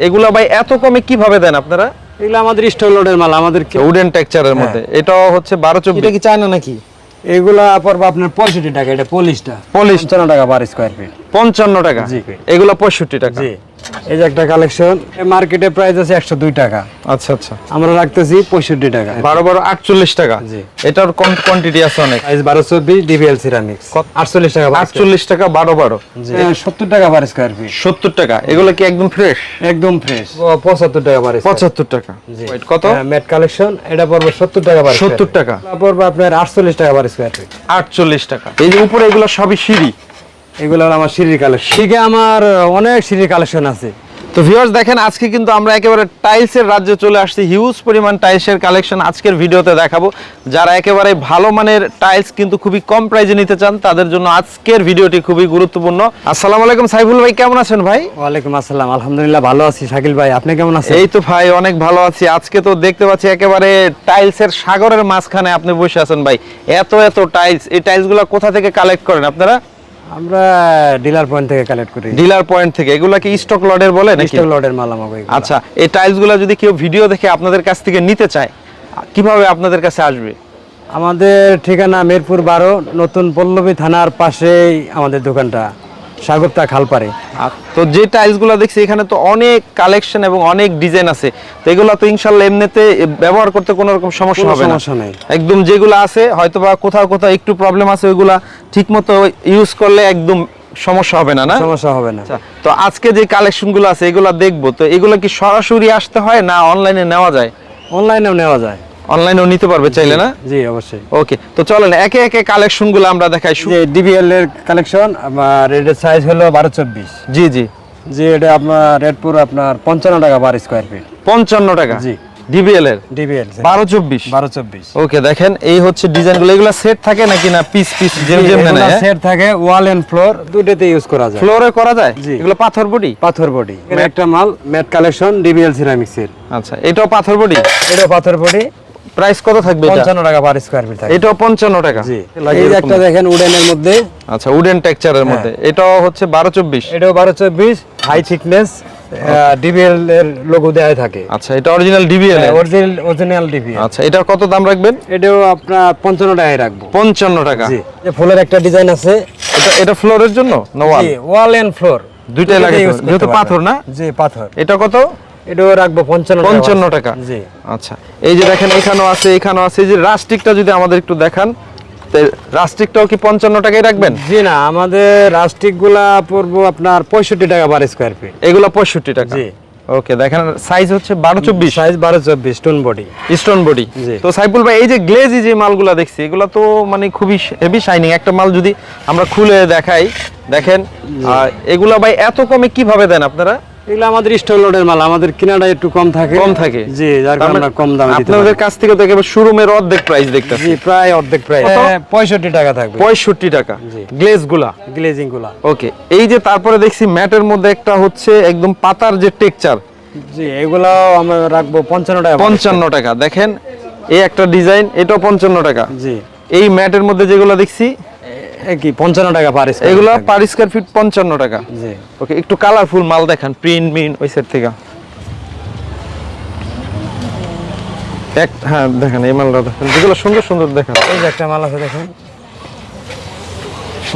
এগুলা ভাই এত কমে কীভাবে দেন আপনারা? এগুলো আমাদের স্টোর লোডের মাল আমাদের কি- উডেন টেক্সচারের মধ্যে। এটাও হচ্ছে বারো চব্বিশ। এটা কি কি চায়না নাকি? এগুলা পড়বে আপনার পঁয়ষট্টি টাকা এটা পলিশটা। পলিশ। পঞ্চান্ন টাকা পার স্কোয়ার ফিট পঞ্চান্ন টাকা। জি। এগুলো পঁয়ষট্টি টাকা। জি। এই যে একটা কালেকশন মার্কেটে প্রাইস আছে একশো দুই টাকা। আচ্ছা আচ্ছা। আমরা রাখতেছি পঁয়ষট্টি টাকা। বারো বারো আটচল্লিশ টাকা। জি। এটার কোয়ান্টিটি আছে অনেক? বারো চব্বিশ ডিবিএল সিরামিক্স আটচল্লিশ টাকা আটচল্লিশ টাকা বারো বারো। সত্তর টাকা পার স্কোয়ার ফিট সত্তর টাকা। এগুলো কি একদম ফ্রেশ একদম ফ্রেশ পঁচাত্তর টাকা পার পঁচাত্তর টাকা। কত? ম্যাট কালেকশন এটা পড়বে সত্তর টাকা পার সত্তর টাকা। পড়বে আপনার আটচল্লিশ টাকা পার স্কোয়ার ফিট আটচল্লিশ টাকা। এই যে উপরে এগুলো সবই সিঁড়ি? এগুলো হলো আমার সিঁড়ির কালেকশন শিখে আমার অনেক সিঁড়ির কালেকশন আছে। তো ভিউয়ার্স দেখেন আজকে কিন্তু আমরা একেবারে টাইলসের রাজ্যে চলে আসছি। হিউজ পরিমাণ টাইলসের কালেকশন আজকের ভিডিওতে দেখাবো। যারা একেবারে ভালো মানের টাইলস কিন্তু খুবই কম প্রাইজে নিতে চান তাদের জন্য আজকের ভিডিওটি খুবই গুরুত্বপূর্ণ। আসসালামু আলাইকুম সাইফুল ভাই কেমন আছেন ভাই? ওয়ালাইকুম আসসালাম আলহামদুলিল্লাহ ভালো আছি। শাকিল ভাই আপনি কেমন আছেন? এই তো ভাই অনেক ভালো আছি। আজকে তো দেখতে পাচ্ছি একেবারে টাইলসের সাগরের মাঝখানে আপনি বসে আছেন ভাই। এত এত টাইলস এই টাইলসগুলো কোথা থেকে কালেক্ট করেন আপনারা? আমরা ডিলার পয়েন্ট থেকে কালেক্ট করি। ডিলার পয়েন্ট থেকে। এগুলা কি স্টক লডের বলে নাকি? স্টক লডের মাল আমাগো এগুলা। আচ্ছা এই টাইলসগুলো যদি কেউ ভিডিও দেখে আপনাদের কাছ থেকে নিতে চায় কীভাবে আপনাদের কাছে আসবে? আমাদের ঠিকানা মিরপুর বারো নতুন পল্লবী থানার পাশেই আমাদের দোকানটা। সাগরতা খালপাড়ে। আর তো যে টাইলসগুলো দেখছি এখানে তো অনেক কালেকশন এবং অনেক ডিজাইন আছে। তো এগুলো তো ইনশাল্লাহ এমনিতে ব্যবহার করতে কোনো রকম সমস্যা হবে না। সমস্যা নেই। একদম যেগুলো আছে হয়তোবা কোথাও কোথাও একটু প্রবলেম আছে ওইগুলা ঠিকমতো ইউজ করলে একদম সমস্যা হবে না না? সমস্যা হবে না। আচ্ছা, তো আজকে যে কালেকশনগুলো আছে এগুলা দেখব। তো এগুলো কি সরাসরি আসতে হয় না অনলাইনে নেওয়া যায়? অনলাইনেও নেওয়া যায়। অনলাইনেও নিতে পারবে চাইলে না? জি অবশ্যই। ওকে তো চলেন একে একে কালেকশনগুলো আমরা দেখাই। ডিবিএল এর কালেকশন আমার এটার সাইজ হলো বারো চব্বিশ। জি জি। যে এটা আপনার রেট আপনার পঞ্চান্ন টাকা পার স্কোয়ার ফিট পঞ্চান্ন টাকা? জি। ডিবিএল এর? ডিবিএল বারো চব্বিশ? বারো চব্বিশ। ওকে দেখেন এই হচ্ছে ডিজাইনগুলো। এগুলো সেট থাকে নাকি না পিস পিস যেম যেম নেয়? সেট থাকে ওয়াল এন্ড ফ্লোর দুইটাতে ইউজ করা যায়। ফ্লোরে করা যায়? এগুলো পাথর বডি? পাথর বডি। একটা মাল ম্যাট কালেকশন ডিবিএল সিরামিক্স এর। আচ্ছা এটাও পাথর বডি? এটা পাথর বডি। প্রাইস কত থাকবে এটা? পঞ্চান্ন টাকা পার স্কোয়ার ফিট থাকে এটাও পঞ্চান্ন টাকা। জি। এই যে একটা দেখেন উডেনের মধ্যে। আচ্ছা উডেন টেক্সচারের মধ্যে। এটাও হচ্ছে বারো চব্বিশ। এটাও বারো চব্বিশ হাই থিকনেস ডিবিএল এর লোগো দেওয়া থাকে। আচ্ছা এটা original DBL original original DBL আচ্ছা এটার কত দাম রাখবেন? এটাও আপনার পঞ্চান্ন টাকায় রাখব। পঞ্চান্ন টাকা। জি। যে ফুলের একটা ডিজাইন আছে। এটা এটা ফ্লোরের জন্য না ওয়াল জি ওয়াল এন্ড ফ্লোর দুইটাই লাগে যেহেতু পাথর না? জি পাথর। এটা কত? এটাও রাখব পঞ্চান্ন টাকা। পঞ্চান্ন টাকা। জি। আচ্ছা। এই যে দেখেন এখানেও আছে এখানেও আছে। এই যে রাস্টিকটা যদি আমাদের একটু দেখান রাস্টিকটাও কি পঞ্চান্ন টাকায় রাখবেন? জি না আমাদের রাস্টিকগুলা পড়ব আপনার পঁয়ষট্টি টাকা পার স্কোয়ার ফিট এগুলো পঁয়ষট্টি টাকা? জি। ওকে দেখেন সাইজ হচ্ছে বারো চব্বিশ। সাইজ বারো চব্বিশ স্টোন বডি স্টোন বডি তো সাইফুল ভাই এই যে গ্লেজি যে মালগুলা দেখছি এগুলো তো মানে খুবই হেভি শাইনিং একটা মাল যদি আমরা খুলে দেখাই দেখেন এগুলা ভাই এত কমে কীভাবে দেন আপনারা? এগুলো আমাদের স্টক লোডের মাল আমাদের কিনাটা একটু কম থাকে। কম থাকে। জি যার কারণে মানে আমরা কম দামে দিতে আপনাদের কাছ থেকে তো একেবারে শোরুমের অর্ধেক প্রাইস দেখতেছি। জি প্রায় অর্ধেক কত? পঁয়ষট্টি টাকা থাকবে। পঁয়ষট্টি টাকা। জি। গ্লেজগুলা গ্লেজিংগুলা ওকে এই যে তারপরে দেখছি ম্যাটের মধ্যে একটা হচ্ছে একদম পাতার যে টেক্সচার জি এগুলাও আমরা রাখব পঞ্চান্ন টাকা। পঞ্চান্ন টাকা। দেখেন এই একটা ডিজাইন এটাও পঞ্চান্ন টাকা। জি। এই ম্যাটের মধ্যে যেগুলো দেখছি কি পঞ্চান্ন টাকা পার এগুলো। পার স্কয়ার ফিট পঞ্চান্ন টাকা। জি। ওকে একটু কালারফুল মাল দেখান প্রিন্ট মিন ওই সেট থেকে। এক হ্যাঁ দেখেন এই মালটা দেখেন যেগুলো সুন্দর সুন্দর দেখেন। এই যে একটা মাল আছে দেখেন।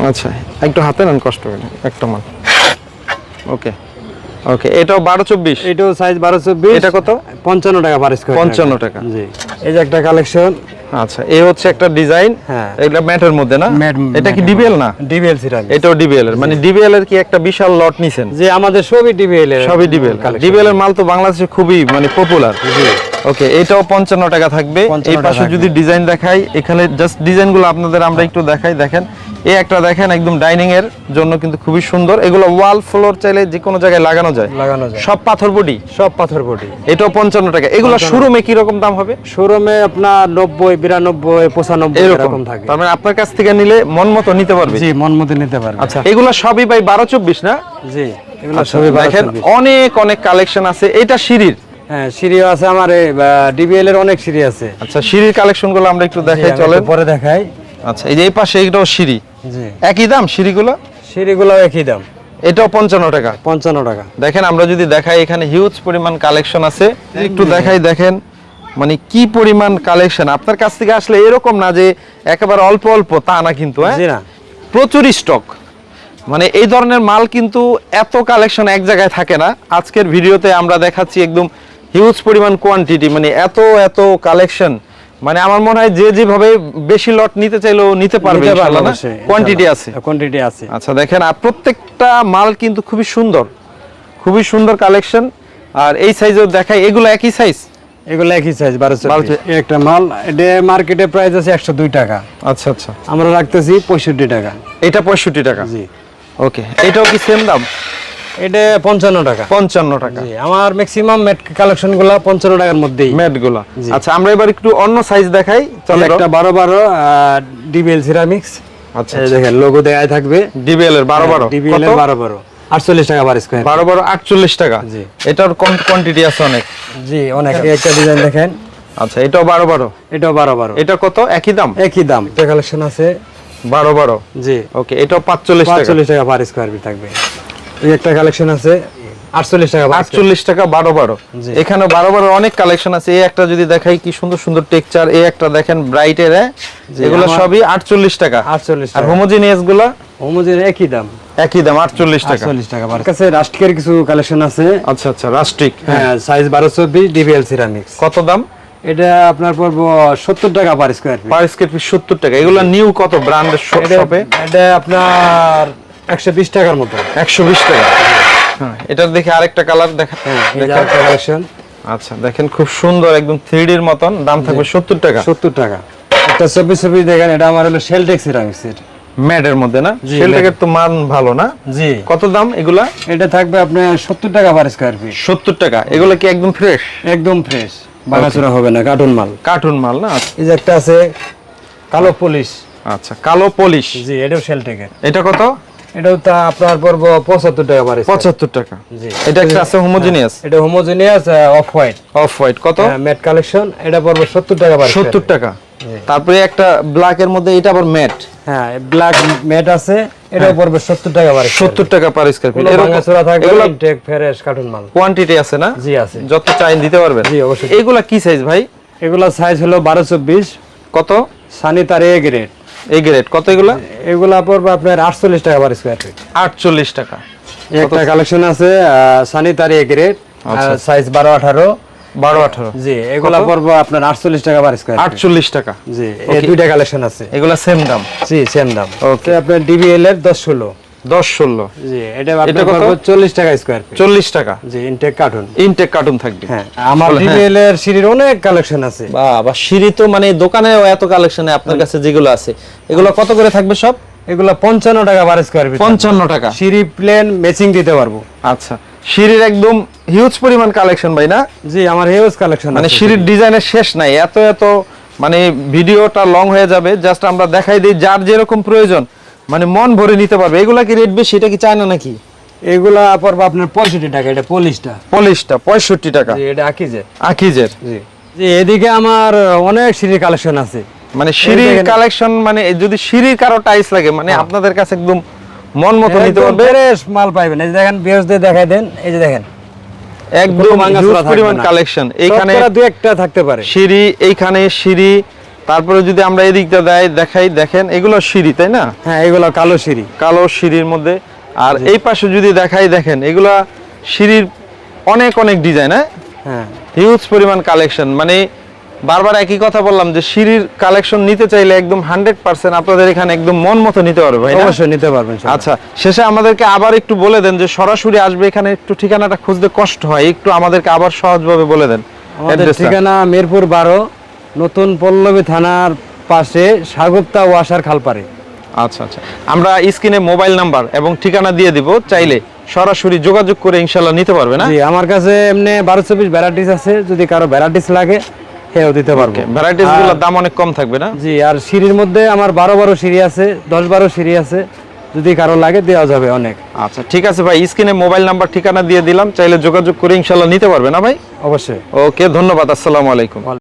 আচ্ছা একটু হাতে নেন কষ্ট করে একটা মাল। ওকে ওকে এটাও বারো চব্বিশ। এটাও সাইজ বারো চব্বিশ। এটা কত? পঞ্চান্ন টাকা পার স্কয়ার পঞ্চান্ন টাকা। জি। এই যে একটা কালেকশন আচ্ছা এই হচ্ছে একটা ডিজাইন হ্যাঁ। এটা ম্যাটের মধ্যে না? এটা কি ডিবিএল না? ডিবিএল সিরামিক এটাও ডিবিএল এর মানে ডিবিএল এর কি একটা বিশাল লট নিছেন? যে আমাদের সবই ডিবিএল এর সবই ডিবিএল ডিবিএল এর মাল তো বাংলাদেশে খুবই মানে পপুলার ওকে এটাও পঞ্চান্ন টাকা থাকবে। 55 এই পাশে যদি ডিজাইন দেখাই এখানে জাস্ট ডিজাইনগুলো আপনাদের আমরা একটু দেখাই দেখেন। এই একটা দেখেন একদম ডাইনিং এর জন্য কিন্তু খুবই সুন্দর। এগুলো ওয়াল ফ্লোর চাইলে যে কোনো জায়গায় লাগানো যায়। লাগানো যায়। সব পাথর বডি? সব পাথর বডি। এটাও পঞ্চান্ন টাকা। এগুলো শোরুমে কি রকম দাম হবে? শোরুমে আপনার নব্বই বিরানব্বই পঁচানব্বই এরকম। এরকম থাকে। তার মানে আপনার কাছ থেকে নিলে মন মতো নিতে পারবে। জি মন মতো নিতে পারবে। আচ্ছা এগুলো সবই ভাই বারো চব্বিশ না? জি এগুলো আচ্ছা, সবই দেখেন অনেক অনেক কালেকশন আছে। এটা সিঁড়ির। হ্যাঁ সিঁড়িও আছে আমার ডিবিএল এর অনেক সিঁড়ি আছে। আচ্ছা সিঁড়ির কালেকশনগুলো আমরা একটু দেখাই একটু পরে দেখাই। আচ্ছা এই যে এই পাশে এটাও সিঁড়ি। জি। একই দাম সিঁড়িগুলো? সিঁড়িগুলো একই দাম। এটাও পঞ্চান্ন টাকা। পঞ্চান্ন টাকা। দেখেন আমরা যদি দেখাই এখানে হিউজ পরিমাণ কালেকশন আছে। একটু দেখাই দেখেন মানে কি পরিমাণ কালেকশন আপনার কাছ থেকে আসলে এরকম না যে একেবারে অল্প অল্প তা না কিন্তু হ্যাঁ? প্রচুর স্টক মানে এই ধরনের মাল কিন্তু এত কালেকশন এক জায়গায় থাকে না। আজকের ভিডিওতে আমরা দেখাচ্ছি একদম হিউজ পরিমাণ কোয়ান্টিটি মানে এত এত কালেকশন মানে আমার মনে হয় যে যেভাবে বেশি লট নিতে চাইলেও নিতে পারবে কোয়ান্টিটি আছে। কোয়ান্টিটি আছে। আচ্ছা দেখেন আর প্রত্যেকটা মাল কিন্তু খুবই সুন্দর। খুবই সুন্দর কালেকশন আর এই সাইজেও দেখাই এগুলো একই সাইজ এগুলো একই সাইজ বারোশো একটা মাল এটা মার্কেটে প্রাইস আছে একশো দুই টাকা। আচ্ছা আচ্ছা। আমরা রাখতেছি পঁয়ষট্টি টাকা। এটা পঁয়ষট্টি টাকা? জি। ওকে এটাও কি সেম দাম? এটা পঞ্চান্ন টাকা। পঞ্চান্ন টাকা। আমার ম্যাক্সিমাম মেট কালেকশনগুলা পঞ্চান্ন টাকার মধ্যেই। ম্যাটগুলা আচ্ছা আমরা এবার একটু অন্য সাইজ দেখাই। চলো একটা বারো বারো ডিবিএল সিরামিক্স আচ্ছা দেখেন লোগো দেয়াই থাকবে। ডিবিএল এর বারো বারো। ডিবিএল এর বারো বারো। আটচল্লিশ টাকা পার স্কোয়ার বারো বারো আটচল্লিশ টাকা। জি। এটার কোয়ান্টিটি আছে অনেক। জি অনেক। একটা ডিজাইন দেখেন। আচ্ছা এটাও বারো বারো। এটাও বারো বারো। এটা কত? একই দাম? একই দাম। কালেকশন আছে। বারো বারো। জি। ওকে এটাও পাঁচচল্লিশ টাকা। পাঁচচল্লিশ টাকা পার স্কোয়ার ফিট থাকবে। একটা কালেকশন আছে আটচল্লিশ টাকা আটচল্লিশ টাকা বারো বারো। এখানে বারো বারো অনেক কালেকশন আছে। এই একটা যদি দেখাই কি সুন্দর সুন্দর টেক্সচার এই একটা দেখেন ব্রাইটের এগুলো সবই আটচল্লিশ টাকা। আটচল্লিশ আর টাকা। হোমোজিনিয়াসগুলা? হোমোজেন একই দাম। একই দাম আটচল্লিশ টাকা। আটচল্লিশ টাকা। পার কাছে কালেকশন আছে। আচ্ছা আচ্ছা রাষ্ট্রিক হ্যাঁ। সাইজ বারোশো বিশ ডিবিএল সিরামিক্স কত দাম? এটা আপনার পড়ব সত্তর টাকা per square feet per square feet সত্তর টাকা। এগুলো নিউ কত ব্র্যান্ডের শপে এটা আপনার একশো বিশ টাকার মতো। একশো বিশ টাকা? হ্যাঁ। এটার দেখে আরেকটা কালার দেখা হ্যাঁ কালেকশন আচ্ছা দেখেন খুব সুন্দর একদম থ্রিডির মতন দাম থাকবে সত্তর টাকা। সত্তর টাকা। একটা চব্বিশ চব্বিশ দেখেন এটা আমার হলো শেলটেক সিরামিক্সের ম্যাডের মধ্যে না? জি, সেলটেকের তো মান ভালো না? জি। কত দাম এগুলা? এটা থাকবে আপনার সত্তর টাকা পার স্কোয়ার ফিট সত্তর টাকা। এগুলো কি একদম ফ্রেশ একদম ফ্রেশ বাঙাচোরা হবে না কার্টুন মাল। কার্টুন মাল না? এই যে একটা আছে কালো পলিশ আচ্ছা কালো পলিশ জি এটাও শেলটেকের এটা কত? এটাও তা আপনার পড়ব পঁচাত্তর টাকা পার পঁচাত্তর টাকা। জি। এটা একটা আছে হোমোজিনিয়াস এটা homogeneous off white off white কত ম্যাট কালেকশন এটা পড়ব সত্তর টাকা পার সত্তর টাকা। তারপরে একটা ব্ল্যাক এর মধ্যে এটা আবার ম্যাট হ্যাঁ ব্ল্যাক ম্যাট আছে এটাও পড়বে সত্তর টাকা পার সত্তর টাকা পার স্কোয়ার ফিট ভাঙাচোরা থাকবে ইনটেক ফ্রেশ কার্টুন মাল। কোয়ান্টিটি আছে না? জি আছে। যত চাই দিতে পারবেন। জি, অবশ্যই। এইগুলা কি সাইজ ভাই? এগুলা সাইজ হলো বারো চব্বিশ কত? সানি তার এ গ্রেড এই গ্রেড কত এগুলা? এগুলা পড়বে আপনার আটচল্লিশ টাকা পার স্কয়ার ফিট আটচল্লিশ টাকা। একটা কালেকশন আছে সানি তার এ গ্রেড আচ্ছা। সাইজ বারো আঠারো। বারো আঠারো। জি এগুলা পড়বে আপনার আটচল্লিশ টাকা পার স্কোয়ার ফিট আটচল্লিশ টাকা। জি এই দুইটা কালেকশন আছে। এগুলা সেম দাম। জি সেম দাম। ওকে আপনার ডিবিএল এর দশ ষোলো। দশ ষোলো। জি এটা এটা আপনার পড়বে চল্লিশ টাকা স্কোয়ার ফিট চল্লিশ টাকা। জি ইনটেক কার্টুন ইনটেক কার্টুন থাকবে। হ্যাঁ আমার হ্যাঁ। ডিবিএল এর সিঁড়ির অনেক কালেকশন আছে। বা বা সিঁড়ি তো মানে দোকানেও এত কালেকশনে আপনার কাছে যেগুলো আছে। এগুলো কত করে থাকবে সব? এগুলা পঞ্চান্ন টাকা পার স্কোয়ার ফিট পঞ্চান্ন টাকা। সিঁড়ি প্লেন ম্যাচিং দিতে পারব। আচ্ছা সিঁড়ির একদম হিউজ পরিমাণ কালেকশন ভাই না? জি আমার হিউজ কালেকশন মানে সিঁড়ির ডিজাইনের শেষ নাই। এত এত মানে ভিডিওটা লং হয়ে যাবে। জাস্ট আমরা দেখাই দিই যার যেরকম প্রয়োজন মানে মন ভরে নিতে পারবে। এগুলা কি রেট বেশি? এটা কি চায় না নাকি? এগুলা পড়বে আপনার পঁয়ষট্টি টাকা এটা পলিশটা। পলিশটা পঁয়ষট্টি টাকা। এটা আকিজে আকিজের? জি। জি এদিকে আমার অনেক সিঁড়ির কালেকশন আছে। মানে সিঁড়ির কালেকশন মানে যদি সিঁড়ির কারও টাইলস লাগে মানে আপনাদের কাছে একদম মন মতো নিতে পারবে। ফ্রেশ মাল পাইবেন। এই যে দেখেন বিয়স দিয়ে দেখাই দেন। এই যে দেখেন। একদম পরিমাণ কালেকশন এইখানে শতকরা দু একটা থাকতে পারে। সিঁড়ি এইখানে সিঁড়ি তারপরে যদি আমরা এদিকটা দেয় দেখাই দেখেন এগুলো সিঁড়ি তাই না? হ্যাঁ এগুলো কালো সিঁড়ি। কালো সিঁড়ির মধ্যে। আর এই পাশে যদি দেখাই দেখেন এগুলা সিঁড়ির অনেক অনেক ডিজাইন হ্যাঁ? হ্যাঁ। হিউজ পরিমাণ কালেকশন মানে বারবার একই কথা বললাম যে সিঁড়ির কালেকশন নিতে চাইলে একদম হান্ড্রেড পার্সেন্ট আপনাদের এখানে একদম মন মতো নিতে পারবে ভাই? অবশ্যই নিতে পারবেন আচ্ছা শেষে আমাদেরকে আবার একটু বলে দেন যে সরাসরি আসবে এখানে একটু ঠিকানাটা খুঁজতে কষ্ট হয় একটু আমাদেরকে আবার সহজভাবে বলে দেন। ঠিকানা মিরপুর বারো নতুন পল্লবী থানার পাশে সাগুপ্তা ওয়াসার খালপাড়ে। আচ্ছা আচ্ছা। আমরা স্ক্রিনে মোবাইল নাম্বার এবং ঠিকানা দিয়ে দিব চাইলে সরাসরি যোগাযোগ করে ইনশাল্লাহ নিতে পারবে না? জি আমার কাছে এমনি বারো চব্বিশ ভ্যারাইটিস আছে যদি কারও ভ্যারাইটিস লাগে সেও দিতে পারব। ভ্যারাইটিসগুলোর দাম অনেক কম থাকবে না? জি আর সিঁড়ির মধ্যে আমার বারো বারো সিঁড়ি আছে দশ বারো সিঁড়ি আছে যদি কারও লাগে দেওয়া যাবে অনেক। আচ্ছা ঠিক আছে ভাই স্ক্রিনে মোবাইল নাম্বার ঠিকানা দিয়ে দিলাম চাইলে যোগাযোগ করে ইনশাল্লাহ নিতে পারবে না ভাই? অবশ্যই। ওকে ধন্যবাদ আসসালামু আলাইকুম।